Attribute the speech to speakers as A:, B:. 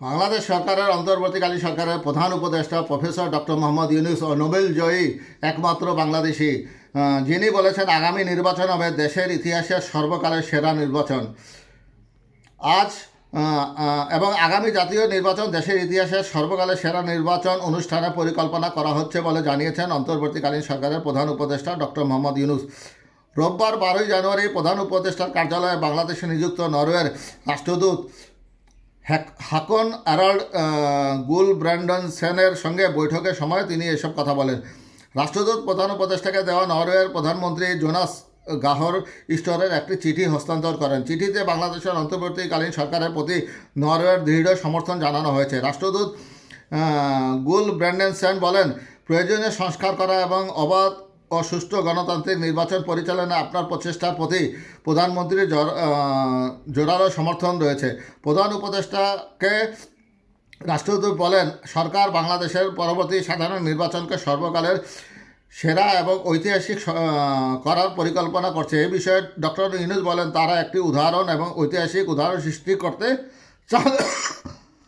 A: বাংলাদেশ সরকারের অন্তর্বর্তীকালীন সরকারের প্রধান উপদেষ্টা প্রফেসর ডক্টর মোহাম্মদ ইউনুস ও নোবেল জয়ী একমাত্র বাংলাদেশি যিনি বলেছেন আগামী নির্বাচন হবে দেশের ইতিহাসের সর্বকালের সেরা নির্বাচন। আজ এবং আগামী জাতীয় নির্বাচন দেশের ইতিহাসের সর্বকালের সেরা নির্বাচন অনুষ্ঠানে পরিকল্পনা করা হচ্ছে বলে জানিয়েছেন অন্তর্বর্তীকালীন সরকারের প্রধান উপদেষ্টা ডক্টর মোহাম্মদ ইউনুস। রোববার বারোই জানুয়ারি প্রধান উপদেষ্টার কার্যালয়ে বাংলাদেশে নিযুক্ত নরওয়ের রাষ্ট্রদূত হাকন অ্যারাল্ড গুল ব্র্যান্ডন সেনের সঙ্গে বৈঠকের সময় তিনি এসব কথা বলেন। রাষ্ট্রদূত প্রধান উপদেষ্টাকে দেওয়া নরওয়ের প্রধানমন্ত্রী জোনাস গাহর স্টোরের একটি চিঠি হস্তান্তর করেন। চিঠিতে বাংলাদেশের অন্তর্বর্তীকালীন সরকারের প্রতি নরওয়ের দৃঢ় সমর্থন জানানো হয়েছে। রাষ্ট্রদূত গুল ব্র্যান্ডেন সেন বলেন, প্রয়োজনীয় সংস্কার করা এবং অবাধ ও গণতান্ত্রিক নির্বাচন পরিচালনায় আপনার প্রচেষ্টার প্রতি প্রধানমন্ত্রীর জোর- জোরালো সমর্থন রয়েছে। প্রধান উপদেষ্টাকে রাষ্ট্রদূত বলেন, সরকার বাংলাদেশের পরবর্তী সাধারণ নির্বাচনকে সর্বকালের সেরা এবং ঐতিহাসিক করার পরিকল্পনা করছে। এই বিষয়ে ডক্টর ইউনুস বলেন, তারা একটি উদাহরণ এবং ঐতিহাসিক উদাহরণ সৃষ্টি করতে চান।